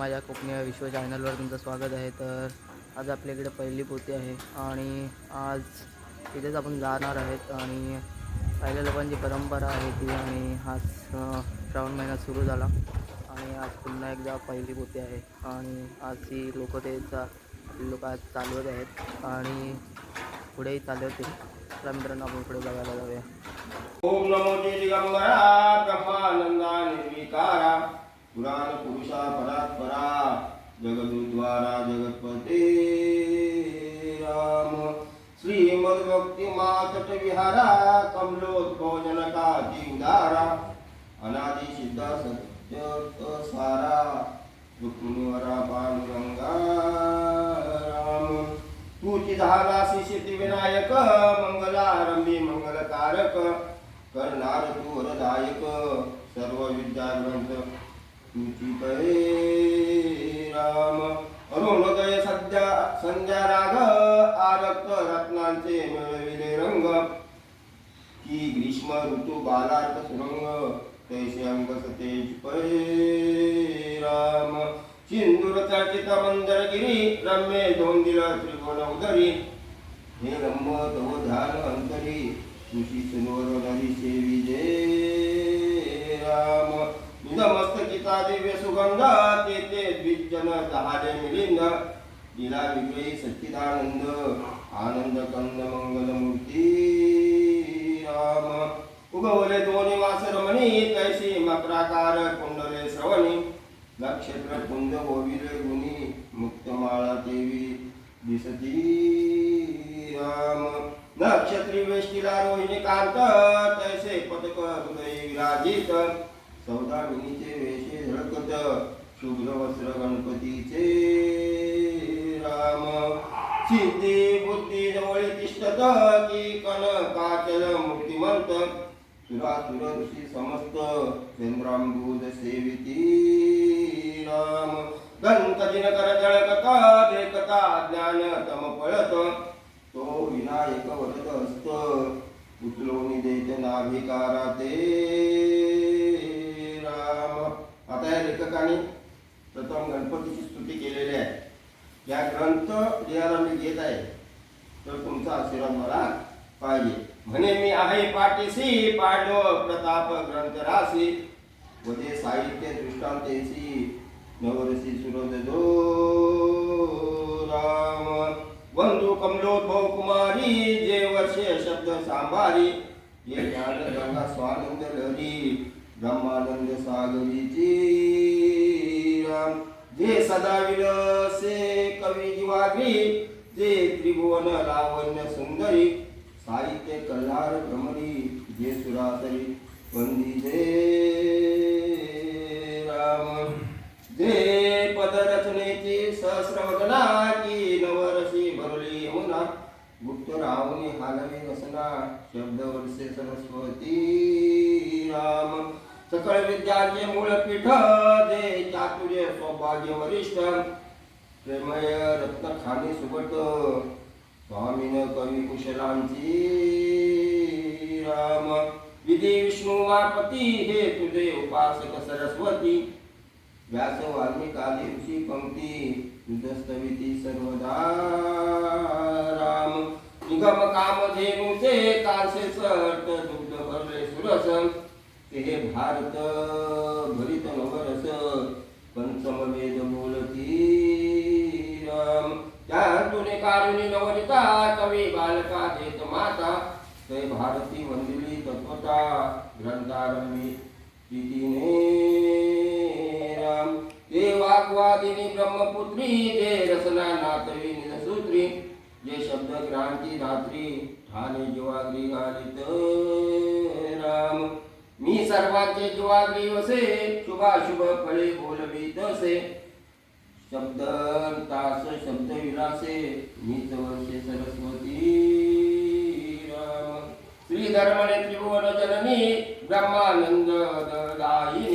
माझ्या कोकणी विश्व चॅनलवर तुमचं स्वागत आहे. तर आज आपल्याकडे पहिली पोती आहे आणि आज तिथेच आपण जाणार आहेत आणि पहिल्या लोकांची परंपरा आहे ती आणि आज श्रावण महिना सुरू झाला आणि आज पुन्हा एकदा पहिली पोती आहे आणि आज ही लोक त्याचा लोक आज चालवत आहेत आणि पुढेही चालवतील. तर मित्रांनो आपण पुढे बघायला जाऊया. ओम नमो दिगंबरा ब्रह्मानंदा निर्विकारा पुराण जगदुद्वारा जगतपते राम. श्रीमद्भक्ती मातट विहारा कमलोद्भव जनकाची अनादि सिद्धा सत्य सारा रुक्मिणीवरा पांडुरंगा राम. तुची झालासी सिद्धिविनायक मंगलारंभी मंगलकारक. करणार तू वरदायक सर्व विद्याग्रंथ तुची राम। अरुणोदय सध्या संध्या राग आरक्त रत्नांचे मिळविले रंग। की ग्रीष्म ऋतू बालार्थ सुरंग तैसे अंग सतेज पै राम। सिंदूर चर्चित मंदरगिरी रम्ये धोंदिर त्रिकोण उदरी। हे रम्म तव ध्यान अंतरी तुशी सुनवर नरी सेवी जय राम। निजमस्तकिता दिव्य सुगंध ते द्विजन दहाडे मिलिंद दिला विजयी सच्चिदानंद आनंद कंद मंगल मूर्ती राम उगवले दोन्ही वासरमणी तैसी मकराकार कुंडले श्रवणी नक्षत्र कुंद गोविले गुणी मुक्तमाळा देवी दिसती राम नक्षत्री वेष्टीला रोहिणी कांत तैसे पदक हृदय विराजित सौदामिनीचे वेशे झळकत शुभ्र वस्त्र गणपतीचे राम. सिद्धी बुद्धी जवळ तिष्ठत की कनकाचल मूर्तिमंत सुरा ऋषी समस्त चंद्रांबूज सेविती राम. गणपतीन कर जळकता देखता ज्ञान तम पळत तो विनायक वरद असत उचलवणी देत नाभिकारा ते आता या लेखकाने प्रथम गणपतीची स्तुती केलेली आहे. या ग्रंथ लिहायला मी घेत आहे तर तुमचा आशीर्वाद मला पाहिजे. म्हणे मी आहे पाठीसी पांडव प्रताप ग्रंथ राशी व ते साहित्य दृष्टांतेशी नवरसी सुरद दो राम बंधू कमलोद्भव कुमारी जे वर्षे शब्द सांभारी. ये ज्ञान गंगा स्वानंद लहरी ब्रह्मानंद सागरीची हे जे सदा विरसे कवी जीवाग्री जे त्रिभुवन लावण्य सुंदरी साहित्य कल्हार भ्रमरी जे सुरातरी वंदी जे राम. जे पदरचनेची सहस्रवदना की नवरसी भरली यमुना गुप्त रावणी हालवी वसना शब्द वर्षे सरस्वती सकळ विद्याचे मूळ पीठ दे चातुर्य सौभाग्य वरिष्ठ प्रेमय रत्न खाणे सुबट स्वामीन कवी कुशलांची राम विधी विष्णू मापती हे तुझे उपासक सरस्वती। व्यास वाल्मिक ऋषी पंक्ती तुझस्तविती सर्वदा राम। निगम काम धेनुचे कासे सर्त दुग्ध भरले सुरस ते भारत भरित नवरस पंचम वेद बोलती राम। त्या तुने कारुणी नवनिता कवी बालका देत माता ते भारती वंदिली तत्वता ग्रंथारंभी प्रीतीने राम। ते वाग्वादिनी ब्रह्मपुत्री ते रसना नातवी निसूत्री जे शब्द क्रांती रात्री ठाणे जीवाग्री घालित राम। मी सर्वांचे जीवाग्री वसे शुभाशुभ फळे बोलवी तसे. शब्द तास शब्द विलासे मीच वर्षे सरस्वती राम. श्री धर्मने त्रिभुवन जननी ब्रह्मानंद दायिनी